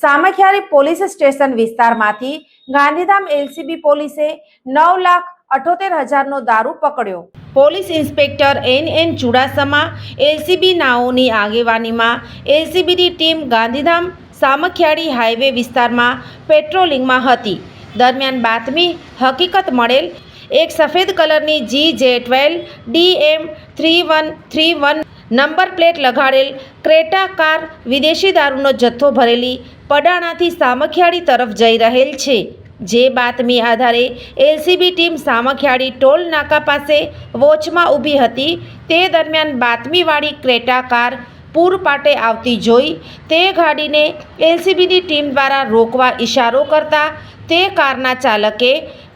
Samkhiyari police station વિસ્તારમાંથી Gandhidham LCB પોલીસે નવ લાખ અઠોતેર હજારનો દારૂ પકડ્યો. Police inspector N N Chudasama LCB નાઓની આગેવાનીમાં એલસીબીની ટીમ ગાંધીધામ સામખિયાળી હાઈવે વિસ્તારમાં પેટ્રોલિંગમાં હતી. દરમિયાન બાતમી હકીકત મળેલ, એક સફેદ કલરની G J twelve D M three one three one number plate લગાડેલ Creta car વિદેશી દારૂનો જથ્થો ભરેલી પડાણાથી સામખિયાળી તરફ જઈ રહેલ છે. જે બાતમી આધારે એલસીબી ટીમ સામખિયાળી ટોલ નાકા પાસે વોચમાં ઊભી હતી. તે દરમિયાન બાતમીવાળી ક્રેટા કાર પૂરપાટે આવતી જોઈ તે ગાડીને એલસીબીની ટીમ દ્વારા રોકવા ઇશારો કરતા તે કારના ચાલકે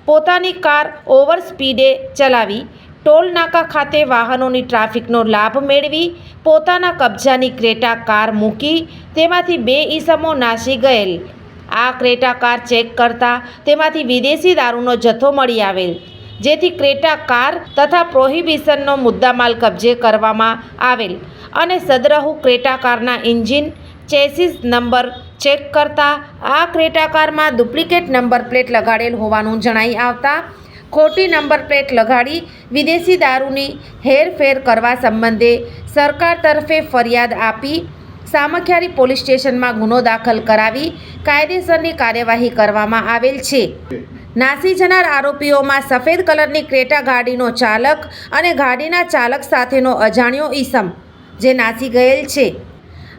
પોતાની કાર ઓવર સ્પીડે ચલાવી ટોલ નાકા ખાતે વાહનોની ટ્રાફિકનો લાભ મેળવી પોતાના કબજાની ક્રેટા કાર મૂકી તેમાંથી બે ઈસમો નાસી ગયેલ. આ ક્રેટા કાર ચેક કરતા તેમાંથી વિદેશી દારૂનો જથ્થો મળી આવેલ, જેથી ક્રેટા કાર તથા પ્રોહિબિશનનો મુદ્દામાલ કબજે કરવામાં આવેલ અને સદરહુ ક્રેટા કારના એન્જિન ચેસિસ નંબર ચેક કરતા આ ક્રેટા કારમાં ડુપ્લિકેટ નંબર પ્લેટ લગાડેલ હોવાનું જણાઈ આવતા ખોટી નંબર પ્લેટ લગાડી વિદેશી દારૂની હેરફેર કરવા સંબંધે સરકાર તરફે ફરિયાદ આપી સામખિયારી પોલીસ સ્ટેશનમાં ગુનો દાખલ કરાવી કાયદેસરની કાર્યવાહી કરવામાં આવેલ છે. નાસી જનાર આરોપીઓમાં સફેદ કલરની ક્રેટા ગાડીનો ચાલક અને ગાડીના ચાલક સાથેનો અજાણ્યો ઈસમ, જે નાસી ગયેલ છે.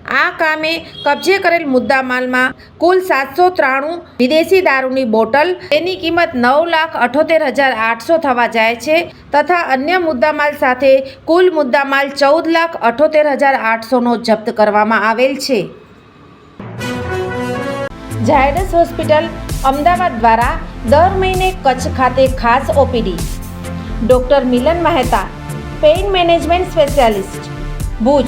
આ કામે કબજે કરેલ મુદ્દામાલમાં કુલ સાતસો ત્રાણું વિદેશી દારૂની બોટલ, તેની કિંમત નવ લાખ અઠોતેર હજાર આઠસો થવા જાય છે, તથા અન્ય મુદ્દામાલ સાથે કુલ મુદ્દામાલ ચૌદ લાખ અઠોતેર હજાર આઠસોનો જપ્ત કરવામાં આવેલ છે. ઝાયડસ હોસ્પિટલ અમદાવાદ દ્વારા દર મહિને કચ્છ ખાતે ખાસ OPD. Doctor Milan Mehta, pain management specialist, Bhuj.